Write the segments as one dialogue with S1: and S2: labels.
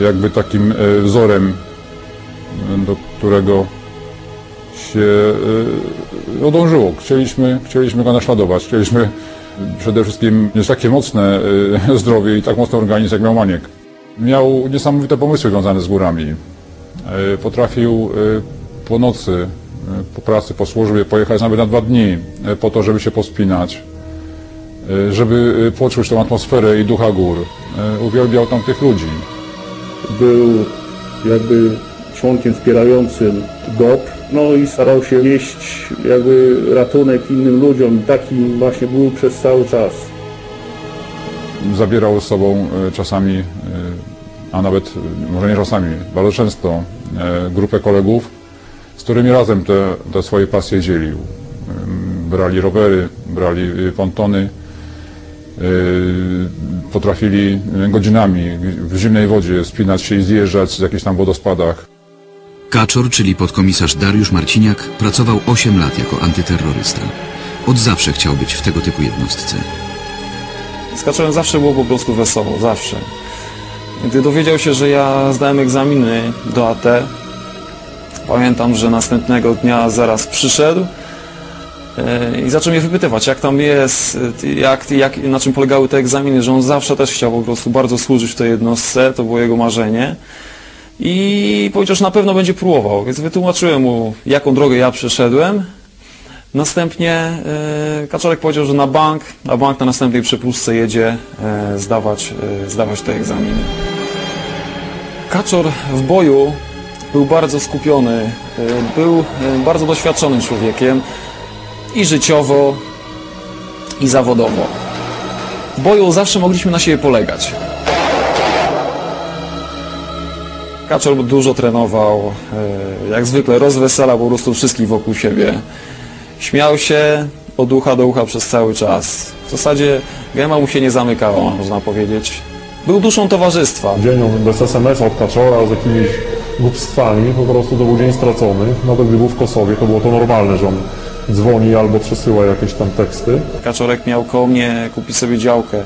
S1: jakby takim e, wzorem, e, do którego się e, dążyło. Chcieliśmy, chcieliśmy go naśladować. Chcieliśmy przede wszystkim mieć takie mocne zdrowie i tak mocny organizm, jak miał Maniek. Miał niesamowite pomysły związane z górami. Potrafił po nocy, po pracy, po służbie pojechać nawet na dwa dni po to, żeby się pospinać, żeby poczuć tą atmosferę i ducha gór. Uwielbiał tam tych ludzi.
S2: Był jakby członkiem wspierającym GOP, no i starał się nieść jakby ratunek innym ludziom. Taki właśnie był przez cały czas.
S1: Zabierał z sobą e, czasami, e, a nawet e, może nie czasami, bardzo często grupę kolegów, z którymi razem te, te swoje pasje dzielił. Brali rowery, brali pontony, potrafili godzinami w zimnej wodzie spinać się i zjeżdżać z jakichś tam wodospadach.
S3: Kaczor, czyli podkomisarz Dariusz Marciniak, pracował 8 lat jako antyterrorysta. Od zawsze chciał być w tego typu jednostce.
S4: Z Kaczorem zawsze było po prostu wesoło, zawsze. Gdy dowiedział się, że ja zdałem egzaminy do AT, pamiętam, że następnego dnia zaraz przyszedł i zaczął mnie wypytywać, jak tam jest, e, jak, jak, na czym polegały te egzaminy, że on zawsze też chciał po prostu bardzo służyć w tej jednostce, to było jego marzenie. I powiedział, że na pewno będzie próbował, więc wytłumaczyłem mu, jaką drogę ja przeszedłem. Następnie e, Kaczorek powiedział, że na bank, na bank na następnej przepustce jedzie e, zdawać, e, zdawać te egzaminy. Kaczor w boju był bardzo skupiony, e, był e, bardzo doświadczonym człowiekiem i życiowo, i zawodowo. W boju zawsze mogliśmy na siebie polegać. Kaczor dużo trenował, e, jak zwykle rozweselał po prostu wszystkich wokół siebie. Śmiał się od ucha do ucha przez cały czas. W zasadzie gęba mu się nie zamykała, można powiedzieć. Był duszą towarzystwa.
S2: Dzień bez SMS-a od Kaczora z jakimiś głupstwami, po prostu to był dzień stracony. Nawet gdy był w Kosowie, to było to normalne, że on dzwoni albo przesyła jakieś tam teksty.
S4: Kaczorek miał koło mnie kupić sobie działkę,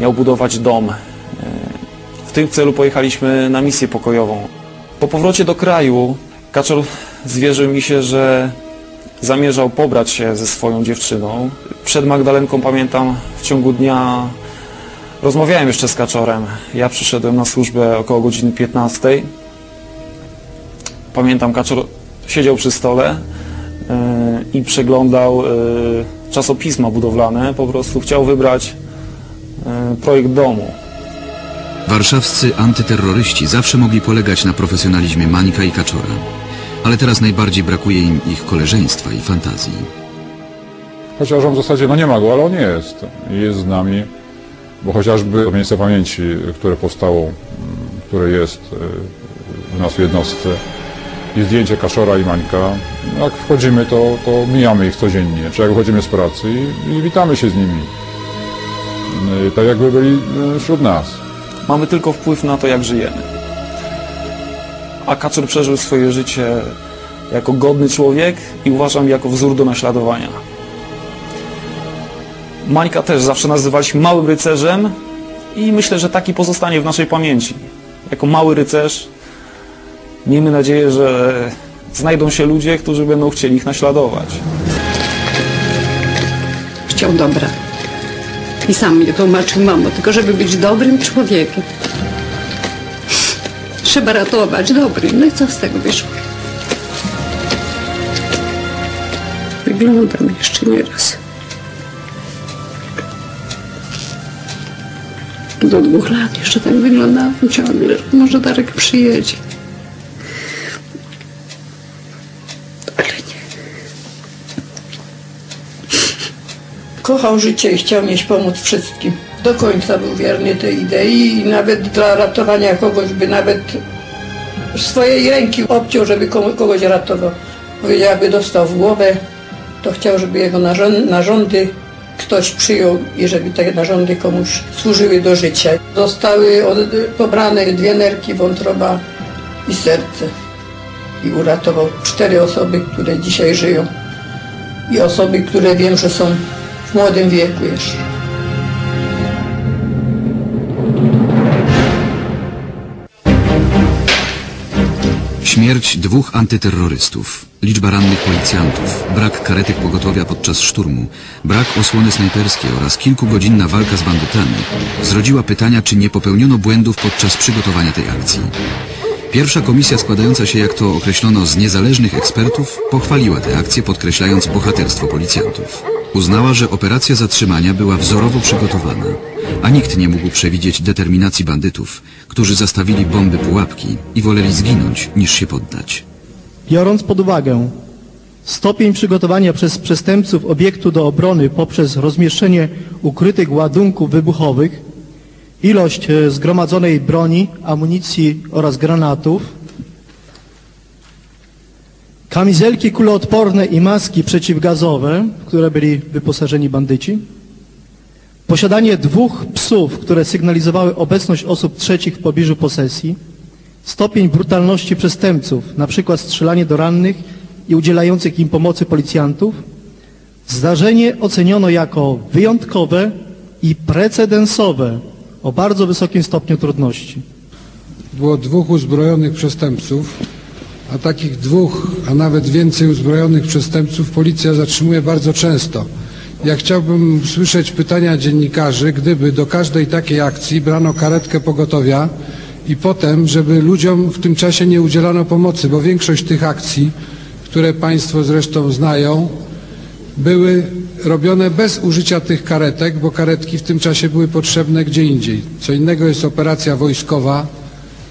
S4: miał budować dom. E, W tym celu pojechaliśmy na misję pokojową. Po powrocie do kraju Kaczor zwierzył mi się, że zamierzał pobrać się ze swoją dziewczyną. Przed Magdalenką pamiętam w ciągu dnia rozmawiałem jeszcze z Kaczorem. Ja przyszedłem na służbę około godziny 15. Pamiętam Kaczor siedział przy stole i przeglądał e, czasopisma budowlane. Po prostu chciał wybrać e, projekt domu.
S3: Warszawscy antyterroryści zawsze mogli polegać na profesjonalizmie Mańka i Kaczora. Ale teraz najbardziej brakuje im ich koleżeństwa i fantazji.
S1: Chociaż on w zasadzie no nie ma go, ale on jest. I Jest z nami, bo chociażby miejsce pamięci, które powstało, mm, które jest e, w nas w jednostce i zdjęcie Kaszora i Mańka. Jak wchodzimy, to, to mijamy ich codziennie, czy jak wychodzimy z pracy i, i witamy się z nimi. E, Tak jakby byli e, wśród nas.
S4: Mamy tylko wpływ na to, jak żyjemy. A Kaczor przeżył swoje życie jako godny człowiek i uważam jako wzór do naśladowania. Mańka też zawsze nazywaliśmy małym rycerzem i myślę, że taki pozostanie w naszej pamięci. Jako mały rycerz miejmy nadzieję, że znajdą się ludzie, którzy będą chcieli ich naśladować.
S5: Chciał dobra. I sam mnie tłumaczył, mamo, tylko żeby być dobrym człowiekiem. Trzeba ratować dobrym. No i co z tego wyszło? Wyglądam jeszcze nie raz. Do dwóch lat jeszcze tak wyglądałam ciągle. Może Darek przyjedzie.
S6: Kochał życie i chciał mieć pomóc wszystkim. Do końca był wierny tej idei i nawet dla ratowania kogoś by nawet swojej ręki obciął, żeby kogoś ratował. Powiedział, aby dostał w głowę, to chciał, żeby jego narząd- narządy ktoś przyjął i żeby te narządy komuś służyły do życia. Zostały pobrane dwie nerki, wątroba i serce. I uratował cztery osoby, które dzisiaj żyją. I osoby, które wiem, że są młodym wieku jeszcze.
S3: Śmierć dwóch antyterrorystów, liczba rannych policjantów, brak karetek pogotowia podczas szturmu, brak osłony snajperskiej oraz kilkugodzinna walka z bandytami zrodziła pytania, czy nie popełniono błędów podczas przygotowania tej akcji. Pierwsza komisja składająca się, jak to określono, z niezależnych ekspertów pochwaliła tę akcję, podkreślając bohaterstwo policjantów. Uznała, że operacja zatrzymania była wzorowo przygotowana, a nikt nie mógł przewidzieć determinacji bandytów, którzy zastawili bomby pułapki i woleli zginąć, niż się poddać.
S7: Biorąc pod uwagę stopień przygotowania przez przestępców obiektu do obrony poprzez rozmieszczenie ukrytych ładunków wybuchowych, ilość e, zgromadzonej broni, amunicji oraz granatów, kamizelki kuloodporne i maski przeciwgazowe, w które byli wyposażeni bandyci, posiadanie dwóch psów, które sygnalizowały obecność osób trzecich w pobliżu posesji, stopień brutalności przestępców, przykład strzelanie do rannych i udzielających im pomocy policjantów, zdarzenie oceniono jako wyjątkowe i precedensowe o bardzo wysokim stopniu trudności.
S8: było dwóch uzbrojonych przestępców, a takich dwóch, a nawet więcej uzbrojonych przestępców policja zatrzymuje bardzo często. Ja chciałbym słyszeć pytania dziennikarzy, gdyby do każdej takiej akcji brano karetkę pogotowia i potem, żeby ludziom w tym czasie nie udzielano pomocy, bo większość tych akcji, które Państwo zresztą znają, były robione bez użycia tych karetek, bo karetki w tym czasie były potrzebne gdzie indziej. Co innego jest operacja wojskowa,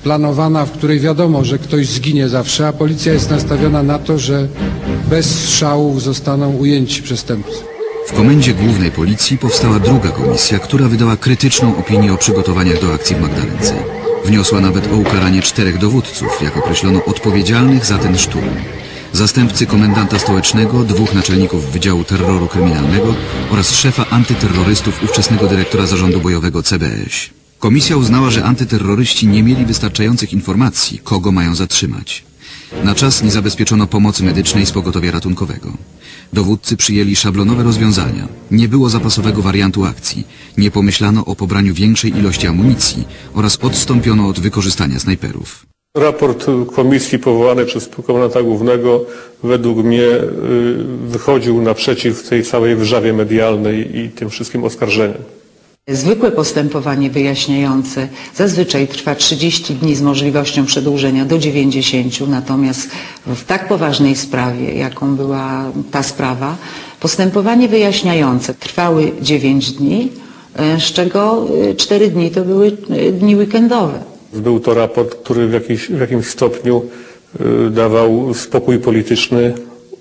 S8: planowana, w której wiadomo, że ktoś zginie zawsze, a policja jest nastawiona na to, że bez strzałów zostaną ujęci przestępcy.
S3: W Komendzie Głównej Policji powstała druga komisja, która wydała krytyczną opinię o przygotowaniach do akcji w Magdalence. Wniosła nawet o ukaranie czterech dowódców, jak określono odpowiedzialnych za ten szturm. Zastępcy komendanta stołecznego, dwóch naczelników Wydziału Terroru Kryminalnego oraz szefa antyterrorystów ówczesnego dyrektora zarządu bojowego CBS. Komisja uznała, że antyterroryści nie mieli wystarczających informacji, kogo mają zatrzymać. Na czas nie zabezpieczono pomocy medycznej z pogotowia ratunkowego. Dowódcy przyjęli szablonowe rozwiązania. Nie było zapasowego wariantu akcji. Nie pomyślano o pobraniu większej ilości amunicji oraz odstąpiono od wykorzystania snajperów.
S9: Raport komisji powołanej przez komendanta głównego według mnie y, wychodził naprzeciw tej całej wrzawie medialnej i tym wszystkim oskarżeniom.
S10: Zwykłe postępowanie wyjaśniające zazwyczaj trwa 30 dni z możliwością przedłużenia do 90, natomiast w tak poważnej sprawie, jaką była ta sprawa, postępowanie wyjaśniające trwały 9 dni, e, z czego 4 dni to były e, dni weekendowe.
S9: Był to raport, który w, jakiś, w jakimś stopniu y, dawał spokój polityczny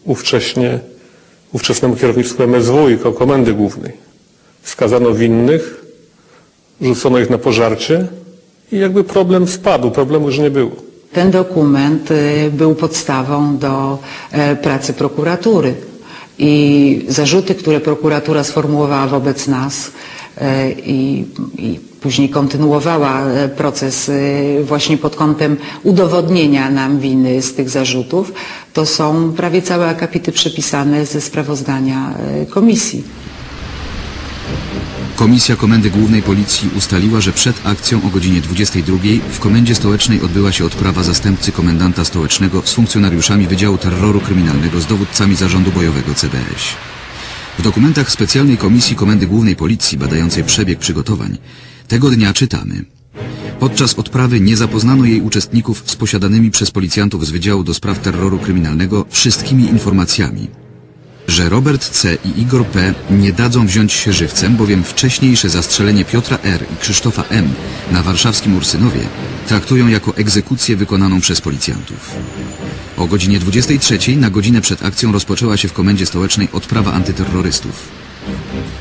S9: ówcześnie, ówczesnemu kierownictwu MSW i ko- Komendy Głównej. Skazano winnych, rzucono ich na pożarcie i jakby problem spadł, problemu już nie było.
S10: Ten dokument y, był podstawą do e, pracy prokuratury i zarzuty, które prokuratura sformułowała wobec nas e, i, i później kontynuowała e, proces e, właśnie pod kątem udowodnienia nam winy z tych zarzutów, to są prawie całe akapity przepisane ze sprawozdania e, komisji.
S3: Komisja Komendy Głównej Policji ustaliła, że przed akcją o godzinie 22 w Komendzie Stołecznej odbyła się odprawa zastępcy komendanta stołecznego z funkcjonariuszami Wydziału Terroru Kryminalnego z dowódcami zarządu bojowego CBS. W dokumentach specjalnej Komisji Komendy Głównej Policji badającej przebieg przygotowań tego dnia czytamy. Podczas odprawy nie zapoznano jej uczestników z posiadanymi przez policjantów z Wydziału do Spraw Terroru Kryminalnego wszystkimi informacjami, że Robert C. i Igor P. nie dadzą wziąć się żywcem, bowiem wcześniejsze zastrzelenie Piotra R. i Krzysztofa M. na warszawskim Ursynowie traktują jako egzekucję wykonaną przez policjantów. O godzinie 23 na godzinę przed akcją rozpoczęła się w Komendzie Stołecznej odprawa antyterrorystów.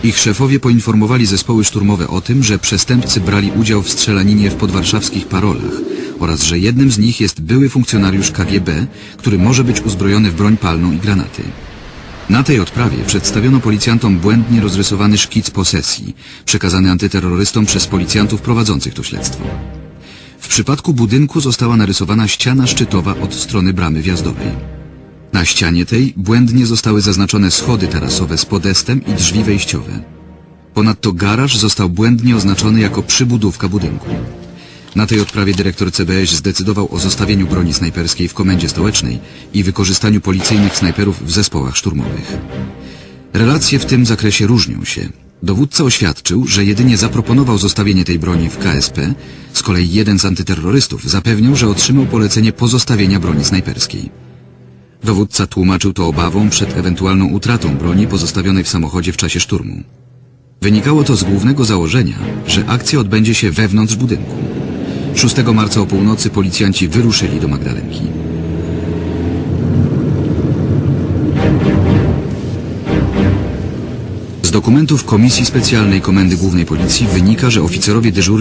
S3: Ich szefowie poinformowali zespoły szturmowe o tym, że przestępcy brali udział w strzelaninie w podwarszawskich parolach oraz że jednym z nich jest były funkcjonariusz KGB, który może być uzbrojony w broń palną i granaty. Na tej odprawie przedstawiono policjantom błędnie rozrysowany szkic posesji, przekazany antyterrorystom przez policjantów prowadzących to śledztwo. W przypadku budynku została narysowana ściana szczytowa od strony bramy wjazdowej. Na ścianie tej błędnie zostały zaznaczone schody tarasowe z podestem i drzwi wejściowe. Ponadto garaż został błędnie oznaczony jako przybudówka budynku. Na tej odprawie dyrektor CBŚ zdecydował o zostawieniu broni snajperskiej w komendzie stołecznej i wykorzystaniu policyjnych snajperów w zespołach szturmowych. Relacje w tym zakresie różnią się. Dowódca oświadczył, że jedynie zaproponował zostawienie tej broni w KSP, z kolei jeden z antyterrorystów zapewniał, że otrzymał polecenie pozostawienia broni snajperskiej. Dowódca tłumaczył to obawą przed ewentualną utratą broni pozostawionej w samochodzie w czasie szturmu. Wynikało to z głównego założenia, że akcja odbędzie się wewnątrz budynku. 6 marca o północy policjanci wyruszyli do Magdalenki. Z dokumentów Komisji Specjalnej Komendy Głównej Policji wynika, że oficerowie dyżurni